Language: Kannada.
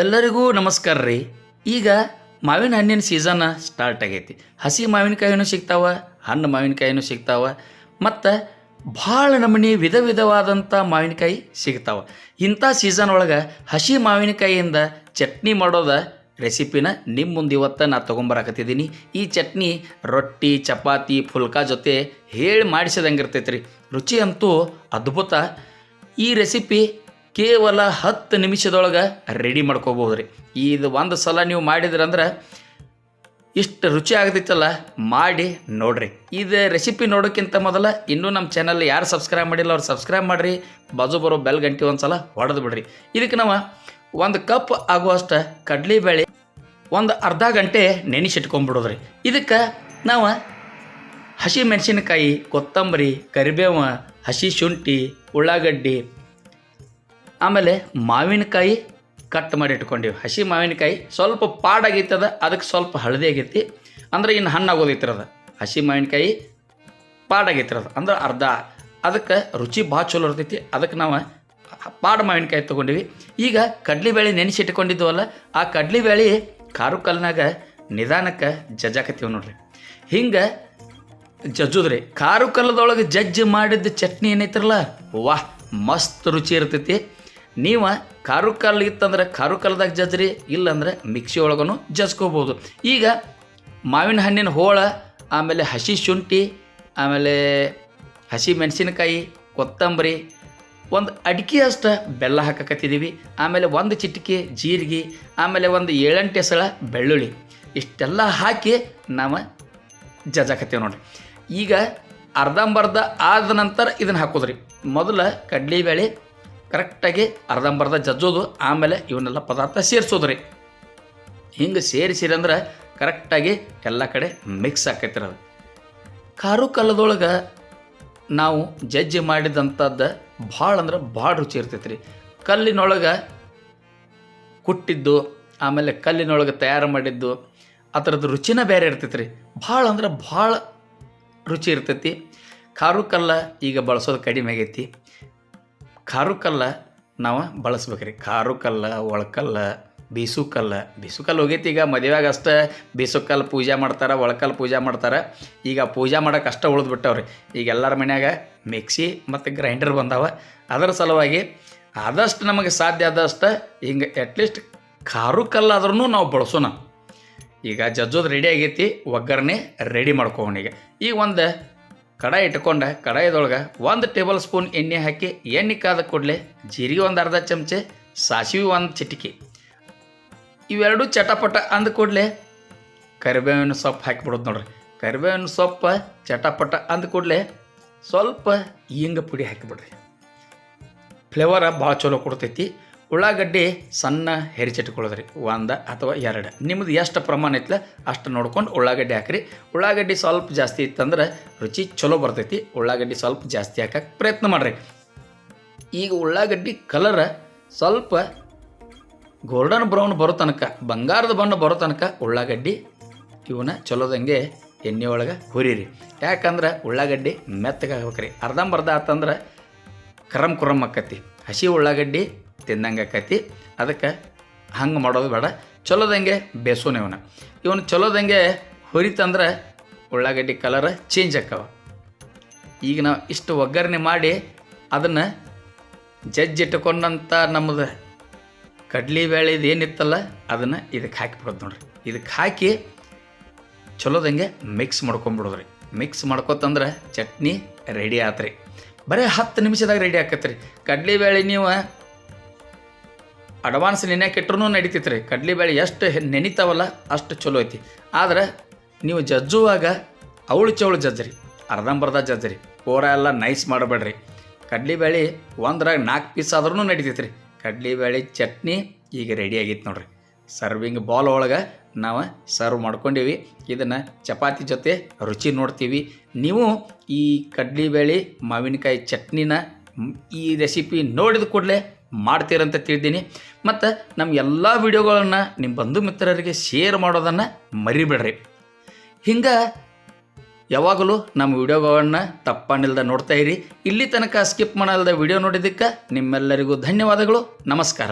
ಎಲ್ಲರಿಗೂ ನಮಸ್ಕಾರ ರೀ. ಈಗ ಮಾವಿನ ಹಣ್ಣಿನ ಸೀಸನ್ ಸ್ಟಾರ್ಟ್ ಆಗೈತಿ. ಹಸಿ ಮಾವಿನಕಾಯಿನೂ ಸಿಗ್ತಾವ, ಹಣ್ಣು ಮಾವಿನಕಾಯಿನೂ ಸಿಗ್ತಾವ, ಮತ್ತು ಭಾಳ ನಮೂನಿ ವಿಧ ವಿಧವಾದಂಥ ಮಾವಿನಕಾಯಿ ಸಿಗ್ತಾವ. ಇಂಥ ಸೀಸನ್ ಒಳಗೆ ಹಸಿ ಮಾವಿನಕಾಯಿಯಿಂದ ಚಟ್ನಿ ಮಾಡೋದ ರೆಸಿಪಿನ ನಿಮ್ಮ ಮುಂದೆ ಇವತ್ತು ನಾ ತೊಗೊಂಬರಾಕತ್ತಿದ್ದೀನಿ ಈ ಚಟ್ನಿ ರೊಟ್ಟಿ, ಚಪಾತಿ ಫುಲ್ಕಾ ಜೊತೆ ಹೇಳಿ ಮಾಡಿಸಿದಂಗೆ ಇರ್ತೈತೆ ರೀ ರುಚಿ ಅಂತೂ ಅದ್ಭುತ. ಈ ರೆಸಿಪಿ ಕೇವಲ ಹತ್ತು ನಿಮಿಷದೊಳಗೆ ರೆಡಿ ಮಾಡ್ಕೋಬೋದು ರೀ ಇದು ಒಂದು ಸಲ ನೀವು ಮಾಡಿದ್ರಂದ್ರೆ ಇಷ್ಟು ರುಚಿ ಆಗ್ತೈತಲ್ಲ, ಮಾಡಿ ನೋಡ್ರಿ. ಇದು ರೆಸಿಪಿ ನೋಡೋಕ್ಕಿಂತ ಮೊದಲು ಇನ್ನೂ ನಮ್ಮ ಚಾನಲ್ ಯಾರು ಸಬ್ಸ್ಕ್ರೈಬ್ ಮಾಡಿಲ್ಲ ಅವ್ರು ಸಬ್ಸ್ಕ್ರೈಬ್ ಮಾಡಿರಿ, ಬಾಜು ಬರೋ ಬೆಲ್ ಗಂಟೆ ಒಂದು ಸಲ ಹೊಡೆದು ಬಿಡ್ರಿ. ಇದಕ್ಕೆ ನಾವು ಒಂದು ಕಪ್ ಆಗುವಷ್ಟು ಕಡ್ಲಿಬೇಳೆ ಒಂದು ಅರ್ಧ ಗಂಟೆ ನೆನೆಸಿಟ್ಕೊಂಡ್ಬಿಡೋದ್ರಿ. ಇದಕ್ಕೆ ನಾವು ಹಸಿ ಮೆಣಸಿನಕಾಯಿ ಕೊತ್ತಂಬರಿ, ಕರಿಬೇವ, ಹಸಿ ಶುಂಠಿ, ಉಳ್ಳಾಗಡ್ಡಿ ಆಮೇಲೆ ಮಾವಿನಕಾಯಿ ಕಟ್ ಮಾಡಿ ಇಟ್ಕೊಂಡೀವಿ. ಹಸಿ ಮಾವಿನಕಾಯಿ ಸ್ವಲ್ಪ ಪಾಡಾಗಿತ್ತದ ಅದಕ್ಕೆ ಸ್ವಲ್ಪ ಹಳದಿ ಆಗೈತಿ. ಅಂದ್ರೆ ಇನ್ನು ಹಣ್ಣು ಆಗೋದೈತಿರದ ಹಸಿ ಮಾವಿನಕಾಯಿ ಪಾಡಾಗಿತ್ತಿರದ ಅಂದ್ರೆ ಅರ್ಧ. ಅದಕ್ಕೆ ರುಚಿ ಭಾಳ ಚಲೋ ಇರ್ತೈತಿ. ಅದಕ್ಕೆ ನಾವು ಪಾಡ ಮಾವಿನಕಾಯಿ ತೊಗೊಂಡಿವಿ. ಈಗ ಕಡ್ಲಿಬೇಳೆ ನೆನೆಸಿಟ್ಕೊಂಡಿದ್ವಲ್ಲ, ಆ ಕಡ್ಲಿಬೇಳೆ ಖಾರು ಕಲ್ನಾಗ ನಿಧಾನಕ್ಕೆ ಜಜ್ಜಾಕತ್ತೀವಿ ನೋಡ್ರಿ. ಹಿಂಗೆ ಜಜ್ಜುದ್ರಿ. ಖಾರು ಕಲ್ಲದೊಳಗೆ ಜಜ್ಜಿ ಮಾಡಿದ್ದ ಚಟ್ನಿ ಏನೈತ್ರಲ್ಲ? ವಾಹ್, ಮಸ್ತ್ ರುಚಿ ಇರ್ತೈತಿ. ನೀವು ಕಾರು ಕಲ್ಲು ಇತ್ತಂದ್ರೆ ಕಾರು ಕಲ್ಲದಾಗ ಜಜ್ರಿ, ಇಲ್ಲಂದ್ರೆ ಮಿಕ್ಸಿ ಒಳಗೂ ಜಜ್ಕೋಬೋದು. ಈಗ ಮಾವಿನ ಹಣ್ಣಿನ ಹೋಳ, ಆಮೇಲೆ ಹಸಿ ಶುಂಠಿ, ಆಮೇಲೆ ಹಸಿ ಮೆಣಸಿನಕಾಯಿ, ಕೊತ್ತಂಬರಿ, ಒಂದು ಅಡಿಕೆ ಅಷ್ಟು ಬೆಲ್ಲ ಹಾಕಕತ್ತಿದ್ದೀವಿ ಆಮೇಲೆ ಒಂದು ಚಿಟಿಕೆ ಜೀರಿಗೆ, ಆಮೇಲೆ ಒಂದು ಏಳೆಂಟು ಎಸಳ ಬೆಳ್ಳುಳ್ಳಿ. ಇಷ್ಟೆಲ್ಲ ಹಾಕಿ ನಾವು ಜಜಾಕತ್ತೇವೆ ನೋಡಿರಿ. ಈಗ ಅರ್ಧಂಬರ್ಧ ಆದ ನಂತರ ಇದನ್ನು ಹಾಕೋದ್ರಿ. ಮೊದಲ ಕಡ್ಲಿಬೇಳೆ ಕರೆಕ್ಟಾಗಿ ಅರ್ಧಂಬರ್ಧ ಜಜ್ಜೋದು, ಆಮೇಲೆ ಇವನ್ನೆಲ್ಲ ಪದಾರ್ಥ ಸೇರಿಸೋದ್ರಿ ಹಿಂಗೆ ಸೇರಿಸಿರಿ ಅಂದ್ರೆ ಕರೆಕ್ಟಾಗಿ ಎಲ್ಲ ಕಡೆ ಮಿಕ್ಸ್ ಆಕೈತಿರೋದು ಖಾರು ಕಲ್ಲದೊಳಗೆ ನಾವು ಜಜ್ಜಿ ಮಾಡಿದಂಥದ್ದು ಭಾಳ ಅಂದ್ರೆ ಭಾಳ ರುಚಿ ಇರ್ತೈತೆ ರೀ. ಕಲ್ಲಿನೊಳಗೆ ಕುಟ್ಟಿದ್ದು, ಆಮೇಲೆ ಕಲ್ಲಿನೊಳಗೆ ತಯಾರು ಮಾಡಿದ್ದು ಅದರದ್ದು ರುಚಿನ ಬೇರೆ ಇರ್ತೈತೆ ರೀ. ಭಾಳ ಅಂದ್ರೆ ಭಾಳ ರುಚಿ ಇರ್ತೈತಿ. ಖಾರು ಕಲ್ಲ ಈಗ ಬಳಸೋದು ಕಡಿಮೆ ಆಗೈತಿ. ಖಾರು ಕಲ್ಲ ನಾವು ಬಳಸ್ಬೇಕ್ರಿ. ಖಾರು ಕಲ್ಲ ಒಳಕಲ್ಲ ಬೀಸು ಕಲ್ಲ ಬೀಸು ಕಲ್ಲು ಹೋಗೈತಿ ಈಗ ಮದುವೆಯಾಗ ಅಷ್ಟೇ ಬೀಸು ಕಲ್ಲು ಪೂಜೆ ಮಾಡ್ತಾರೆ ಒಳಕಲ್ಲು ಪೂಜೆ ಮಾಡ್ತಾರೆ. ಈಗ ಪೂಜೆ ಮಾಡೋಕೆ ಅಷ್ಟೇ ಉಳಿದ್ಬಿಟ್ಟವ್ರಿ ಈಗ ಎಲ್ಲರ ಮನ್ಯಾಗ ಮಿಕ್ಸಿ ಮತ್ತು ಗ್ರೈಂಡರ್ ಬಂದಾವ. ಅದರ ಸಲುವಾಗಿ ಆದಷ್ಟು ನಮಗೆ ಸಾಧ್ಯ ಆದಷ್ಟು ಹಿಂಗೆ ಅಟ್ಲೀಸ್ಟ್ ಖಾರು ಕಲ್ಲಾದ್ರೂ ನಾವು ಬಳಸೋಣ. ಈಗ ಜಜ್ಜೋದು ರೆಡಿ ಆಗೈತಿ, ಒಗ್ಗರಣೆ ರೆಡಿ ಮಾಡ್ಕೋವಣಿಗೆ ಈಗ ಒಂದು ಕಡಾಯಿ ಇಟ್ಕೊಂಡೆ, ಕಡಾಯಿದೊಳಗೆ ಒಂದು ಟೇಬಲ್ ಸ್ಪೂನ್ ಎಣ್ಣೆ ಹಾಕಿ, ಎಣ್ಣೆ ಕಾದ ಕೂಡಲೇ ಜೀರಿಗೆ ಒಂದು ಅರ್ಧ ಚಮಚೆ, ಸಾಸಿವೆ ಒಂದು ಚಿಟಿಕೆ. ಇವೆರಡು ಚಟಪಟ ಅಂದ ಕೂಡಲೇ ಕರಿಬೇವಿನ ಸೊಪ್ಪು ಹಾಕಿಬಿಡೋದು ನೋಡ್ರಿ. ಕರಿಬೇವಿನ ಸೊಪ್ಪು ಚಟಪಟ ಅಂದ ಕೂಡಲೇ ಸ್ವಲ್ಪ ಹಿಂಗ ಪುಡಿ ಹಾಕಿಬಿಡ್ರಿ. ಫ್ಲೇವರ ಭಾಳ ಚಲೋ ಕೊಡ್ತೈತಿ. ಉಳ್ಳಾಗಡ್ಡಿ ಸಣ್ಣ ಹೆರಿಚಿಟ್ಕೊಳ್ಳೋದ್ರಿ ಒಂದು ಅಥವಾ ಎರಡು. ನಿಮ್ಮದು ಎಷ್ಟು ಪ್ರಮಾಣ ಐತ್ಲ ಅಷ್ಟು ನೋಡ್ಕೊಂಡು ಉಳ್ಳಾಗಡ್ಡಿ ಹಾಕ್ರಿ. ಉಳ್ಳಾಗಡ್ಡಿ ಸ್ವಲ್ಪ ಜಾಸ್ತಿ ಇತ್ತಂದ್ರೆ ರುಚಿ ಚಲೋ ಬರ್ತೈತಿ. ಉಳ್ಳಾಗಡ್ಡಿ ಸ್ವಲ್ಪ ಜಾಸ್ತಿ ಹಾಕಕ್ಕೆ ಪ್ರಯತ್ನ ಮಾಡ್ರಿ. ಈಗ ಉಳ್ಳಾಗಡ್ಡಿ ಕಲರ್ ಸ್ವಲ್ಪ ಗೋಲ್ಡನ್ ಬ್ರೌನ್ ಬರೋ ತನಕ, ಬಂಗಾರದ ಬಣ್ಣ ಬರೋ ತನಕ ಉಳ್ಳಾಗಡ್ಡಿ ಇವನ್ನ ಚಲೋದಂಗೆ ಎಣ್ಣೆ ಒಳಗೆ ಹುರಿರಿ. ಯಾಕಂದ್ರೆ ಉಳ್ಳಾಗಡ್ಡಿ ಮೆತ್ತಗಾಗ್ಬೇಕ್ರಿ. ಅರ್ಧಂಬರ್ಧ ಆತಂದ್ರೆ ಕರಮ್ ಕುರಮ್ ಆಕತಿ ಹಸಿ ಉಳ್ಳಾಗಡ್ಡಿ ತಿಂದಂಗೆ ಆಕೈತಿ. ಅದಕ್ಕೆ ಹಂಗೆ ಮಾಡೋದು ಬೇಡ. ಚಲೋದಂಗೆ ಬೇಸೋನೆ ಇವನ್ನ ಇವನು ಚಲೋದಂಗೆ ಹುರಿತಂದ್ರೆ ಉಳ್ಳಾಗಡ್ಡಿ ಕಲರ್ ಚೇಂಜ್ ಆಕ್ಕವ. ಈಗ ನಾವು ಇಷ್ಟು ಒಗ್ಗರಣೆ ಮಾಡಿ ಅದನ್ನು ಜಜ್ಜಿಟ್ಟುಕೊಂಡಂಥ ನಮ್ಮದು ಕಡ್ಲಿ ಬೇಳೆದು ಏನಿತ್ತಲ್ಲ ಅದನ್ನು ಇದಕ್ಕೆ ಹಾಕಿಬಿಡೋದು ನೋಡ್ರಿ. ಇದಕ್ಕೆ ಹಾಕಿ ಚಲೋದಂಗೆ ಮಿಕ್ಸ್ ಮಾಡ್ಕೊಂಬಿಡೋದ್ರಿ. ಮಿಕ್ಸ್ ಮಾಡ್ಕೊತಂದ್ರೆ ಚಟ್ನಿ ರೆಡಿ ಆತ್ರಿ. ಬರೀ ಹತ್ತು ನಿಮಿಷದಾಗ ರೆಡಿ ಆಕತ್ರಿ. ಕಡ್ಲಿಬೇಳೆ ನೀವು ಅಡ್ವಾನ್ಸ್ ನೆನೆಯಕ್ಕೆ ಕೆಟ್ಟರೂ ನಡೀತೈತೆ ರೀ ಕಡ್ಲಿಬೇಳೆ ಎಷ್ಟು ಹೆ- ನೆನಿತಾವಲ್ಲ ಅಷ್ಟು ಚಲೋ ಐತಿ. ಆದ್ರೆ ನೀವು ಜಜ್ಜುವಾಗ ಅವಳು ಚವಳು ಜಜ್ಜರಿ, ಅರ್ಧಂಬರ್ಧ ಜಜ್ಜರಿ, ಪೂರ ಎಲ್ಲ ನೈಸ್ ಮಾಡಬೇಡ್ರಿ. ಕಡ್ಲಿಬೇಳೆ ಒಂದ್ರಾಗ ನಾಲ್ಕು ಪೀಸ್ ಆದ್ರೂ ನಡೀತೈತೆ ರೀ ಕಡ್ಲಿಬೇಳೆ ಚಟ್ನಿ ಈಗ ರೆಡಿ ಆಗೈತೆ ನೋಡ್ರಿ. ಸರ್ವಿಂಗ್ ಬಾಲ್ ಒಳಗೆ ನಾವು ಸರ್ವ್ ಮಾಡ್ಕೊಂಡೀವಿ. ಇದನ್ನು ಚಪಾತಿ ಜೊತೆ ರುಚಿ ನೋಡ್ತೀವಿ. ನೀವು ಈ ಕಡ್ಲಿಬೇಳೆ ಮಾವಿನಕಾಯಿ ಚಟ್ನಿನ ಈ ರೆಸಿಪಿ ನೋಡಿದ ಕೂಡಲೇ ಮಾಡ್ತೀರಂತ ತಿಳಿದೀನಿ. ಮತ್ತು ನಮ್ಮ ಎಲ್ಲ ವಿಡಿಯೋಗಳನ್ನು ನಿಮ್ಮ ಬಂಧು ಮಿತ್ರರಿಗೆ ಶೇರ್ ಮಾಡೋದನ್ನು ಮರಿಬೇಡ್ರಿ. ಹಿಂಗೆ ಯಾವಾಗಲೂ ನಮ್ಮ ವಿಡಿಯೋಗಳನ್ನು ತಪ್ಪನಿಲ್ಲದೆ ನೋಡ್ತಾ ಇರಿ. ಇಲ್ಲಿ ತನಕ ಸ್ಕಿಪ್ ಮಾಡಲ್ದ ವಿಡಿಯೋ ನೋಡಿದ್ದಕ್ಕೆ ನಿಮ್ಮೆಲ್ಲರಿಗೂ ಧನ್ಯವಾದಗಳು. ನಮಸ್ಕಾರ.